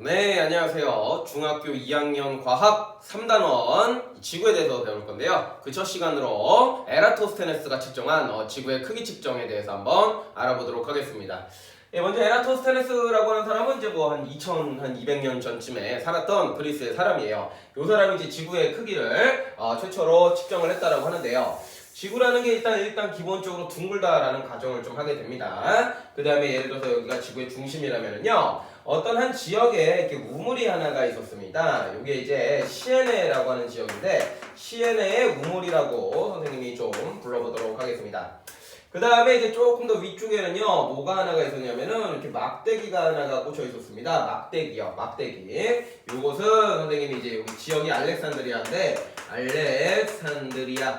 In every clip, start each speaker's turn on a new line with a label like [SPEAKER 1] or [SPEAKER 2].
[SPEAKER 1] 네, 안녕하세요. 중학교 2학년 과학 3단원 지구에 대해서 배울 건데요. 그 첫 시간으로 에라토스테네스가 측정한 어, 지구의 크기 측정에 대해서 한번 알아보도록 하겠습니다. 예, 먼저 에라토스테네스라고 하는 사람은 이제 뭐 한 2000, 한 200년 전쯤에 살았던 그리스의 사람이에요. 이 사람이 이제 지구의 크기를 어, 최초로 측정을 했다라고 하는데요. 지구라는 게 일단 일단 기본적으로 둥글다라는 가정을 좀 하게 됩니다. 그 다음에 예를 들어서 여기가 지구의 중심이라면은요. 어떤 한 지역에 이렇게 우물이 하나가 있었습니다. 이게 이제 시에네라고 하는 지역인데 시에네의 우물이라고 선생님이 좀 불러보도록 하겠습니다. 그 다음에 이제 조금 더 위쪽에는요 뭐가 하나가 있었냐면은 이렇게 막대기가 하나가 꽂혀 있었습니다. 막대기요, 막대기. 요것은 선생님이 이제 여기 지역이 알렉산드리아인데 알렉산드리아.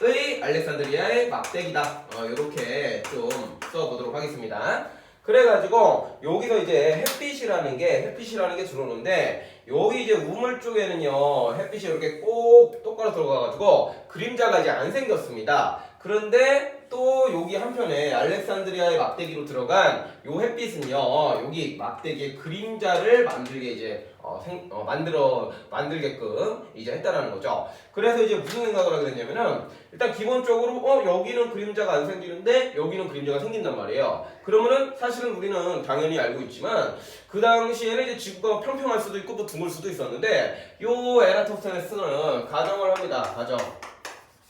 [SPEAKER 1] 의 알렉산드리아의 막대기다. 어, 이렇게 좀 써보도록 하겠습니다. 그래가지고 여기서 이제 햇빛이라는 게 햇빛이라는 게 들어오는데 여기 이제 우물 쪽에는요 햇빛이 이렇게 꼭 똑바로 들어가가지고 그림자가 이제 안 생겼습니다. 그런데 또 여기 한편에 알렉산드리아의 막대기로 들어간 요 햇빛은요 여기 막대기의 그림자를 만들게 이제 어, 생- 어, 만들어 만들게끔 이제 했다라는 거죠. 그래서 이제 무슨 생각을 하게 됐냐면은 일단 기본적으로 어 여기는 그림자가 안 생기는데 여기는 그림자가 생긴단 말이에요. 그러면은 사실은 우리는 당연히 알고 있지만 그 당시에는 이제 지구가 평평할 수도 있고 뭐 둥글 수도 있었는데 요 에라토스테네스는 가정을 합니다. 가정.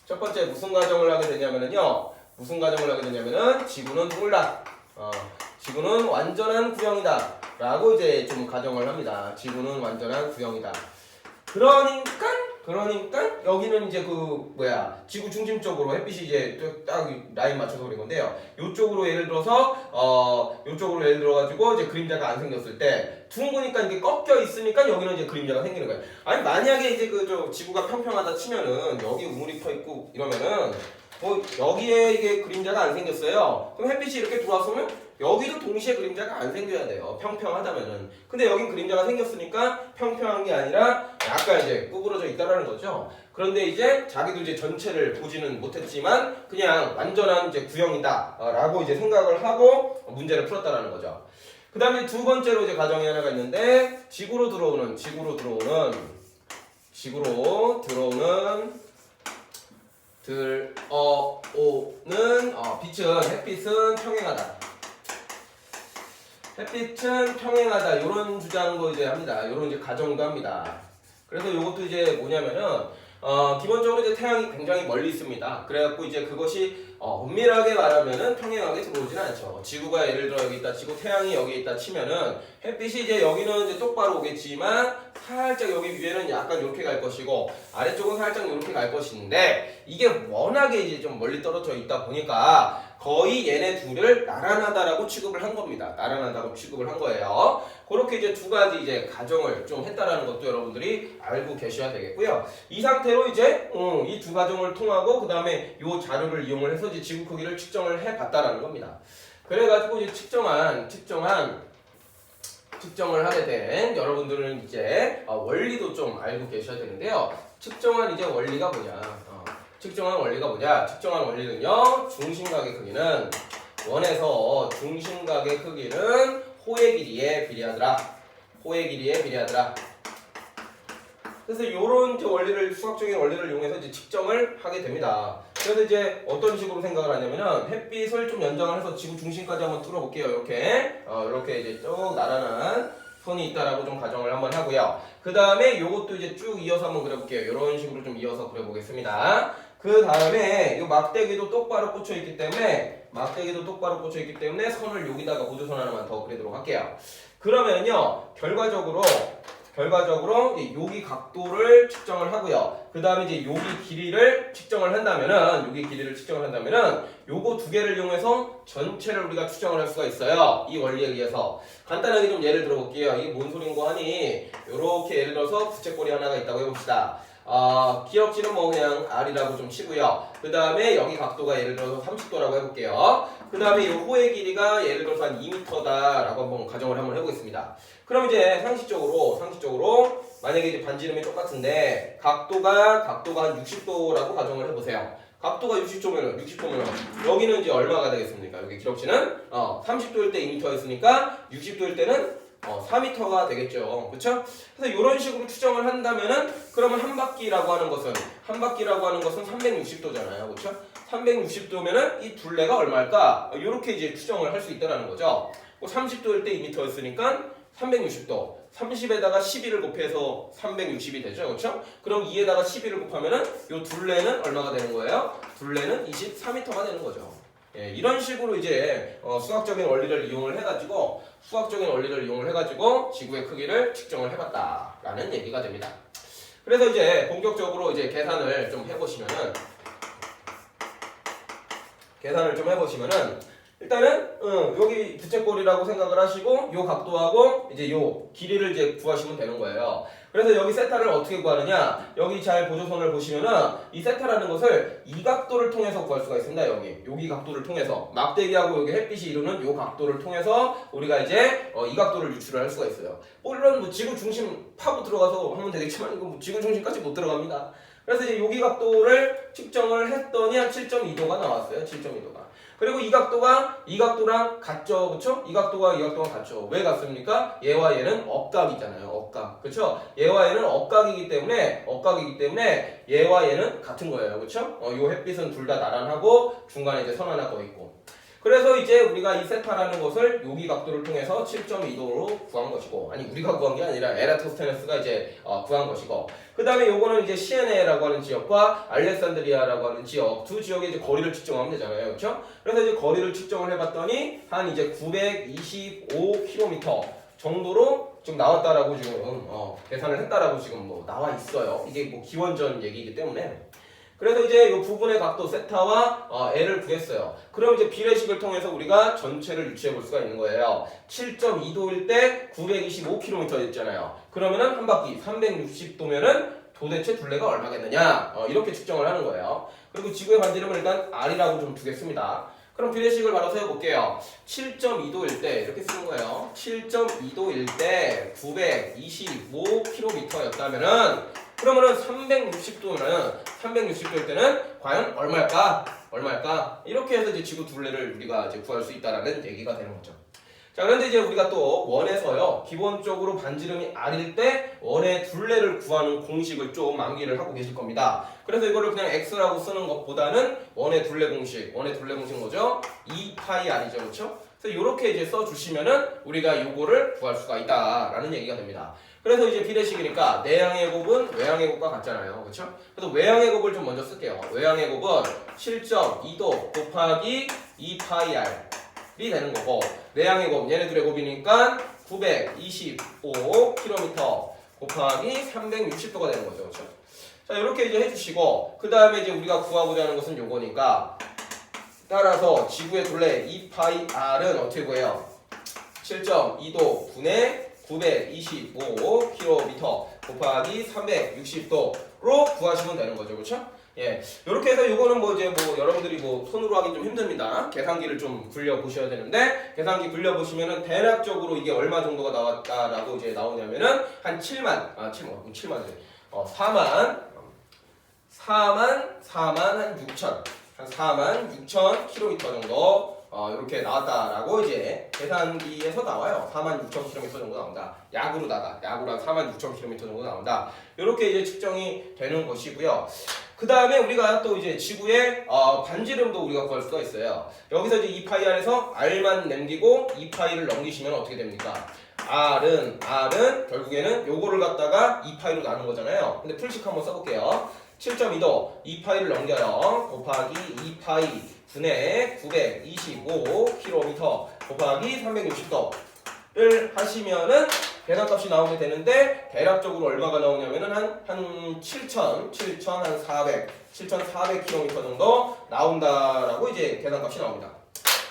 [SPEAKER 1] 첫 번째 무슨 가정을 하게 되냐면은요. 무슨 가정을 하게 되냐면은 지구는 둥글다. 어, 지구는 완전한 구형이다. 라고 이제 좀 가정을 합니다. 지구는 완전한 구형이다. 그러니까 그러니까 여기는 이제 그 뭐야 지구 중심 쪽으로 햇빛이 이제 딱- 딱 라인 맞춰서 그린 건데요. 이쪽으로 예를 들어서 어 이쪽으로 예를 들어 가지고 이제 그림자가 안 생겼을 때 둥그니까 이게 꺾여 있으니까 여기는 이제 그림자가 생기는 거예요. 아니 만약에 이제 그 저 지구가 평평하다 치면은 여기 우물이 터 있고 이러면은 뭐 여기에 이게 그림자가 안 생겼어요. 그럼 햇빛이 이렇게 들어왔으면 여기도 동시에 그림자가 안 생겨야 돼요. 평평하다면은. 근데 여긴 그림자가 생겼으니까 평평한 게 아니라 약간 이제 구부러져 있다라는 거죠. 그런데 이제 자기도 이제 전체를 보지는 못했지만 그냥 완전한 이제 구형이다라고 이제 생각을 하고 문제를 풀었다라는 거죠. 그 다음에 두 번째로 이제 가정이 하나가 있는데 지구로 들어오는 지구로 들어오는 지구로 들어오는 들 어 오는 어, 빛은 햇빛은 평행하다. 햇빛은 평행하다. 이런 주장도 이제 합니다. 이런 이제 가정도 합니다. 그래서 이것도 이제 뭐냐면은 어, 기본적으로 이제 태양이 굉장히 멀리 있습니다. 그래갖고 이제 그것이 어, 엄밀하게 말하면은 평행하게 들어오진 않죠. 지구가 예를 들어 여기 있다 치고 태양이 여기 있다 치면은 햇빛이 이제 여기는 이제 똑바로 오겠지만 살짝 여기 위에는 약간 이렇게 갈 것이고 아래쪽은 살짝 이렇게 갈 것인데 이게 워낙에 이제 좀 멀리 떨어져 있다 보니까 거의 얘네 둘을 나란하다라고 취급을 한 겁니다. 나란하다고 취급을 한 거예요. 그렇게 이제 두 가지 이제 가정을 좀 했다라는 것도 여러분들이 알고 계셔야 되겠고요. 이 상태로 이제 음, 이두 가정을 통하고 그 다음에 이 자료를 이용을 해서 이제 지구 크기를 측정을 해봤다라는 겁니다. 그래가지고 이제 측정한 측정한 측정을 하게 된 여러분들은 이제 어, 원리도 좀 알고 계셔야 되는데요. 측정한 이제 원리가 뭐냐? 어, 측정한 원리가 뭐냐? 측정한 원리는요. 중심각의 크기는 원에서 중심각의 크기는 호의 길이에 비례하더라. 호의 길이에 비례하더라. 그래서 이런 원리를 수학적인 원리를 이용해서 이제 측정을 하게 됩니다. 그래서 이제 어떤 식으로 생각을 하냐면은 햇빛을 좀 연장을 해서 지구 중심까지 한번 뚫어볼게요. 이렇게 어, 이렇게 이제 쭉 나란한 선이 있다라고 좀 가정을 한번 하고요. 그 다음에 요것도 이제 쭉 이어서 한번 그려볼게요. 이런 식으로 좀 이어서 그려보겠습니다. 그 다음에 이 막대기도 똑바로 꽂혀 있기 때문에 막대기도 똑바로 꽂혀 있기 때문에 선을 여기다가 보조선 하나만 더 그리도록 할게요. 그러면요 결과적으로 결과적으로 여기 각도를 측정을 하고요. 그 다음에 이제 여기 길이를 측정을 한다면은 여기 길이를 측정을 한다면은 요거 두 개를 이용해서 전체를 우리가 추정을 할 수가 있어요. 이 원리에 의해서 간단하게 좀 예를 들어볼게요. 이게 뭔 소린고 하니 요렇게 예를 들어서 부채꼴이 하나가 있다고 해봅시다. 어, 기억지는 뭐 그냥 R이라고 좀 치고요. 그 다음에 여기 각도가 예를 들어서 30도라고 해볼게요. 그 다음에 이 호의 길이가 예를 들어서 한 2m다라고 한번 가정을 한번 해보겠습니다. 그럼 이제 상식적으로 상식적으로 만약에 이제 반지름이 똑같은데 각도가 각도가 한 60도라고 가정을 해보세요. 각도가 60도면은 60도면은 여기는 이제 얼마가 되겠습니까? 여기 기록지는 어 30도일 때 2m였으니까 60도일 때는 어, 4m가 되겠죠. 그렇죠? 그래서 이런 식으로 추정을 한다면은 그러면 한 바퀴라고 하는 것은 한 바퀴라고 하는 것은 360도잖아요. 그렇죠? 360도면은 이 둘레가 얼마일까? 이렇게 이제 추정을 할 수 있다라는 거죠. 뭐 30도일 때 2m였으니까 360도. 30에다가 12를 곱해서 360이 되죠. 그렇죠? 그럼 2에다가 12를 곱하면은 이 둘레는 얼마가 되는 거예요? 둘레는 24m가 되는 거죠. 예, 이런 식으로 이제 어, 수학적인 원리를 이용을 해가지고 수학적인 원리를 이용을 해가지고 지구의 크기를 측정을 해봤다라는 얘기가 됩니다. 그래서 이제 본격적으로 이제 계산을 좀 해보시면은 계산을 좀 해보시면은 일단은 어, 여기 부채꼴이라고 생각을 하시고 요 각도하고 이제 요 길이를 이제 구하시면 되는 거예요. 그래서 여기 세타를 어떻게 구하느냐? 여기 잘 보조선을 보시면은 이 세타라는 것을 이 각도를 통해서 구할 수가 있습니다. 여기 여기 각도를 통해서 막대기하고 여기 햇빛이 이루는 요 각도를 통해서 우리가 이제 어, 이 각도를 유출을 할 수가 있어요. 물론 뭐 지구 중심 파고 들어가서 하면 되겠지만 이거 뭐 지구 중심까지 못 들어갑니다. 그래서 이제 여기 각도를 측정을 했더니 한 7.2도가 나왔어요. 7.2도가. 그리고 이 각도가 이 각도랑 같죠, 그렇죠? 이 각도가 이 각도가 같죠. 왜 같습니까? 얘와 얘는 억각이잖아요. 억각, 그렇죠? 얘와 얘는 억각이기 때문에 억각이기 때문에 얘와 얘는 같은 거예요, 그렇죠? 어, 요 햇빛은 둘 다 나란하고 중간에 이제 선 하나 더 있고. 그래서 이제 우리가 이 세타라는 것을 여기 각도를 통해서 7.2도로 구한 것이고 아니 우리가 구한 게 아니라 에라토스테네스가 이제 어, 구한 것이고 그 다음에 요거는 이제 시에네라고 하는 지역과 알렉산드리아라고 하는 지역 두 지역의 이제 거리를 측정하면 되잖아요. 그렇죠? 그래서 이제 거리를 측정을 해봤더니 한 이제 925km 정도로 지금 나왔다라고 지금 어, 계산을 했다라고 지금 뭐 나와 있어요. 이게 뭐 기원전 얘기이기 때문에 그래서 이제 이 부분의 각도 세타와 어, L을 구했어요. 그럼 이제 비례식을 통해서 우리가 전체를 유추해 볼 수가 있는 거예요. 7.2도일 때 925km 있잖아요. 그러면은 한 바퀴 360도면은 도대체 둘레가 얼마겠느냐? 어, 이렇게 측정을 하는 거예요. 그리고 지구의 반지름을 일단 R이라고 좀 두겠습니다. 그럼 비례식을 바로 세워볼게요. 7.2도일 때 이렇게 쓰는 거예요. 7.2도일 때 925km였다면은 그러면은 360도면은 360도일 때는 과연 얼마일까? 얼마일까? 이렇게 해서 이제 지구 둘레를 우리가 이제 구할 수 있다라는 얘기가 되는 거죠. 자, 그런데 이제 우리가 또 원에서요, 기본적으로 반지름이 R일 때 원의 둘레를 구하는 공식을 좀 암기를 하고 계실 겁니다. 그래서 이거를 그냥 X라고 쓰는 것보다는 원의 둘레 공식, 원의 둘레 공식 뭐죠? 2파이 R이죠, 그렇죠? 그래서 이렇게 이제 써 주시면은 우리가 요거를 구할 수가 있다라는 얘기가 됩니다. 그래서 이제 비례식이니까 내양의 곱은 외양의 곱과 같잖아요. 그렇죠? 그래서 외양의 곱을 좀 먼저 쓸게요. 외양의 곱은 7.2도 곱하기 2파이r이 되는 거고 내양의 곱 얘네들의 곱이니까 925km 곱하기 360도가 되는 거죠. 그렇죠? 자, 이렇게 이제 해주시고 그 다음에 이제 우리가 구하고자 하는 것은 요거니까 따라서 지구의 둘레 2파이r은 어떻게 구해요? 7.2도 분의 925km 곱하기 360도로 구하시면 되는 거죠. 그렇죠? 예. 이렇게 해서 이거는 뭐 이제 뭐 여러분들이 뭐 손으로 하기 좀 힘듭니다. 계산기를 좀 굴려 보셔야 되는데 계산기 굴려 보시면은 대략적으로 이게 얼마 정도가 나왔다라고 이제 나오냐면은 한 7만 아 7만 7만이 어 4만 4만 4만 한 6천 한 4만 6천 킬로미터 정도 어, 이렇게 나왔다라고 이제 계산기에서 나와요. 4만 6천 킬로미터 정도 나온다. 한 4만 6천 킬로미터 정도 나온다. 이렇게 이제 측정이 되는 것이고요. 그 다음에 우리가 또 이제 지구의 어, 반지름도 우리가 구할 수가 있어요. 여기서 이제 2파이 R에서 R만 남기고 2파이를 넘기시면 어떻게 됩니까? R은 R은 결국에는 요거를 갖다가 2파이로 나눈 거잖아요. 근데 풀식 한번 써볼게요. 7.2도 2파이를 넘겨요. 곱하기 2파이 분의 925km 곱하기 360도를 하시면은 계산값이 나오게 되는데 대략적으로 얼마가 나오냐면은 한, 한 7,000, 7,000, 한 400, 7,400km 정도 나온다라고 이제 계산값이 나옵니다.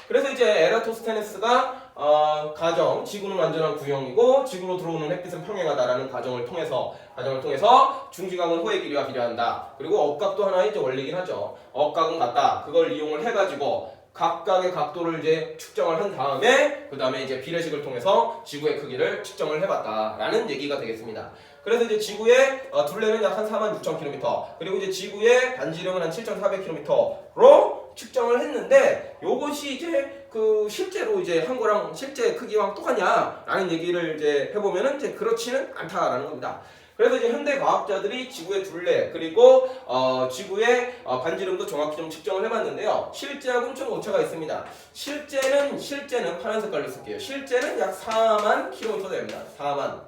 [SPEAKER 1] 그래서 이제 에라토스테네스가 어, 가정, 지구는 완전한 구형이고 지구로 들어오는 햇빛은 평행하다라는 가정을 통해서 가정을 통해서 중지각은 호의 길이와 비례한다. 그리고 억각도 하나의 이제 원리긴 하죠. 억각은 같다. 그걸 이용을 해가지고 각각의 각도를 이제 측정을 한 다음에 그 다음에 이제 비례식을 통해서 지구의 크기를 측정을 해봤다라는 얘기가 되겠습니다. 그래서 이제 지구의 어, 둘레는 약 한 4만 6천 km 그리고 이제 지구의 반지름은 한 7,400km로 측정을 했는데 요것이 이제 그 실제로 이제 한 거랑 실제 크기와 똑같냐라는 얘기를 이제 해보면은 이제 그렇지는 않다라는 겁니다. 그래서 이제 현대 과학자들이 지구의 둘레 그리고 어, 지구의 어, 반지름도 정확히 좀 측정을 해봤는데요. 실제하고는 좀 오차가 있습니다. 실제는 실제는 파란 색깔로 쓸게요. 실제는 약 4만 킬로미터 됩니다. 4만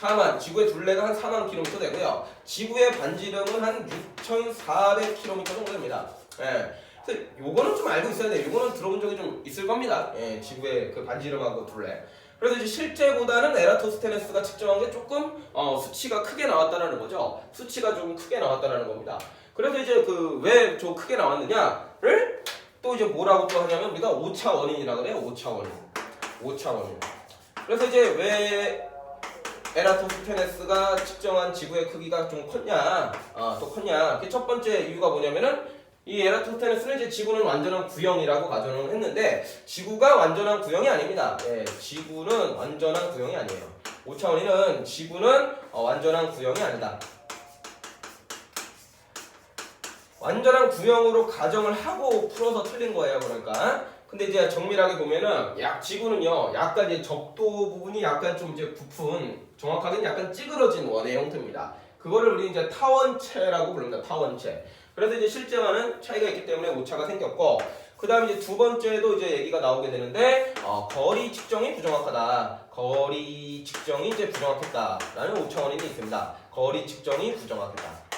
[SPEAKER 1] 4만 지구의 둘레가 한 4만 킬로미터 되고요. 지구의 반지름은 한 6,400 킬로미터 정도 됩니다. 예. 요거는 좀 알고 있어야 돼요. 요거는 들어본 적이 좀 있을 겁니다. 예, 지구의 그 반지름하고 둘레. 그래서 이제 실제보다는 에라토스테네스가 측정한 게 조금 어, 수치가 크게 나왔다라는 거죠. 수치가 좀 크게 나왔다라는 겁니다. 그래서 이제 그 왜 저 크게 나왔느냐를 또 이제 뭐라고 또 하냐면 우리가 오차 원인이라 그래요. 오차 원인. 오차 원인. 그래서 이제 왜 에라토스테네스가 측정한 지구의 크기가 좀 컸냐, 아, 또 컸냐. 그 첫 번째 이유가 뭐냐면은 이 에라토스테네스는 이제 지구는 완전한 구형이라고 가정을 했는데 지구가 완전한 구형이 아닙니다. 예, 지구는 완전한 구형이 아니에요. 오차원이는 지구는 어, 완전한 구형이 아니다. 완전한 구형으로 가정을 하고 풀어서 틀린 거예요. 그러니까. 근데 이제 정밀하게 보면은 약 지구는요. 약간 이제 적도 부분이 약간 좀 이제 부푼 정확하게는 약간 찌그러진 원의 형태입니다. 그거를 우리 이제 타원체라고 부릅니다. 타원체. 그래서 이제 실제와는 차이가 있기 때문에 오차가 생겼고 그 다음에 이제 두 번째도 이제 얘기가 나오게 되는데 어, 거리 측정이 부정확하다. 거리 측정이 이제 부정확했다라는 오차 원인이 있습니다. 거리 측정이 부정확했다.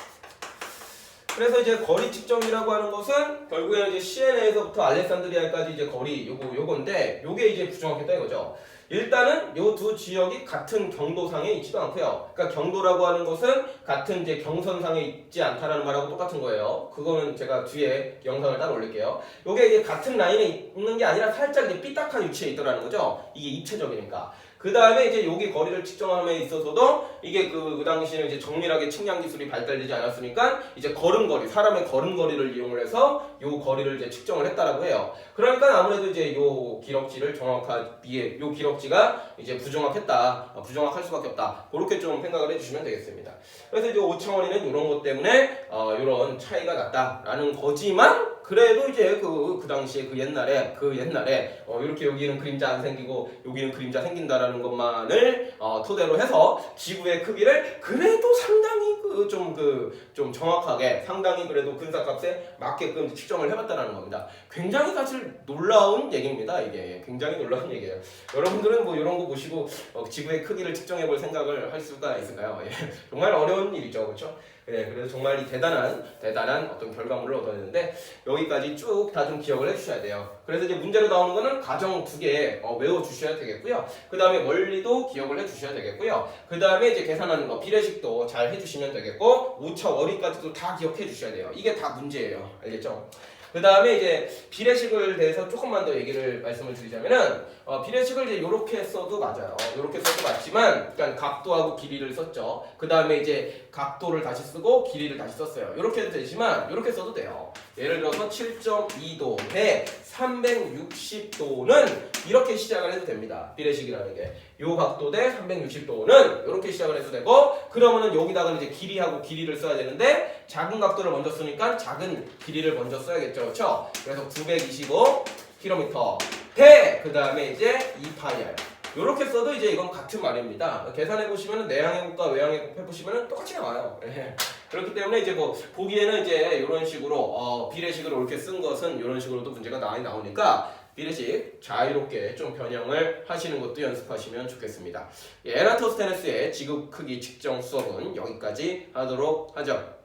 [SPEAKER 1] 그래서 이제 거리 측정이라고 하는 것은 결국에는 이제 시에네에서부터 알렉산드리아까지 이제 거리 요거 요건데 요게 이제 부정확했다 이거죠. 일단은 요두 지역이 같은 경도상에 있지도 않고요. 그러니까 경도라고 하는 것은 같은 이제 경선상에 있지 않다라는 말하고 똑같은 거예요. 그거는 제가 뒤에 영상을 따로 올릴게요. 이제 같은 라인에 있는 게 아니라 살짝 이제 삐딱한 위치에 있더라는 거죠. 이게 입체적이니까. 그 다음에 이제 여기 거리를 측정함에 있어서도 이게 그, 그 당시에는 이제 정밀하게 측량 기술이 발달되지 않았으니까 이제 걸음거리, 사람의 걸음거리를 이용을 해서 요 거리를 이제 측정을 했다라고 해요. 그러니까 아무래도 이제 요 기록지를 정확하게, 요 기록지가 이제 부정확했다, 어, 부정확할 수밖에 없다. 그렇게 좀 생각을 해주시면 되겠습니다. 그래서 이제 오차원이는 이런 것 때문에 어, 이런 차이가 났다라는 거지만 그래도 이제 그, 그 당시에 그 옛날에 그 옛날에 어, 이렇게 여기는 그림자 안 생기고 여기는 그림자 생긴다라는 것만을 어, 토대로 해서 지구의 크기를 그래도 상당히 그 좀 그 좀 정확하게 상당히 그래도 근사값에 맞게끔 측정을 해봤다라는 겁니다. 굉장히 사실 놀라운 얘기입니다. 이게 굉장히 놀라운 얘기예요. 여러분들은 뭐 이런 거 보시고 어, 지구의 크기를 측정해볼 생각을 할 수가 있을까요? 예, 정말 어려운 일이죠, 그렇죠? 네, 그래서 정말 이 대단한 대단한 어떤 결과물을 얻었는데 여기까지 쭉 다 좀 기억을 해주셔야 돼요. 그래서 이제 문제로 나오는 거는 가정 두 개 어, 외워 주셔야 되겠고요. 그 다음에 원리도 기억을 해주셔야 되겠고요. 그 다음에 이제 계산하는 거 비례식도 잘 해주시면 되겠고 우차 원리까지도 다 기억해 주셔야 돼요. 이게 다 문제예요. 알겠죠? 그 다음에 이제 비례식을 대해서 조금만 더 얘기를 말씀을 드리자면은 어, 비례식을 이제 이렇게 써도 맞아요. 이렇게 써도 맞지만 그러니까 각도하고 길이를 썼죠. 그 다음에 이제 각도를 다시 쓰고 길이를 다시 썼어요. 이렇게 해도 되지만 이렇게 써도 돼요. 예를 들어서 7.2도 대 360도는 이렇게 시작을 해도 됩니다. 비례식이라는 게. 요 각도 대 360도는 이렇게 시작을 해도 되고 그러면은 여기다가 이제 길이하고 길이를 써야 되는데 작은 각도를 먼저 쓰니까 작은 길이를 먼저 써야겠죠. 그렇죠? 그래서 925km 대 그다음에 이제 2파이알 이렇게 써도 이제 이건 같은 말입니다. 계산해 보시면은 내항해국과 외항해국 해 보시면은 똑같이 나와요. 예. 그렇기 때문에 이제 뭐 보기에는 이제 이런 식으로 어, 비례식을 이렇게 쓴 것은 이런 식으로도 문제가 많이 나오니까 비례식 자유롭게 좀 변형을 하시는 것도 연습하시면 좋겠습니다. 예, 에라토스테네스의 지구 크기 측정 수업은 여기까지 하도록 하죠.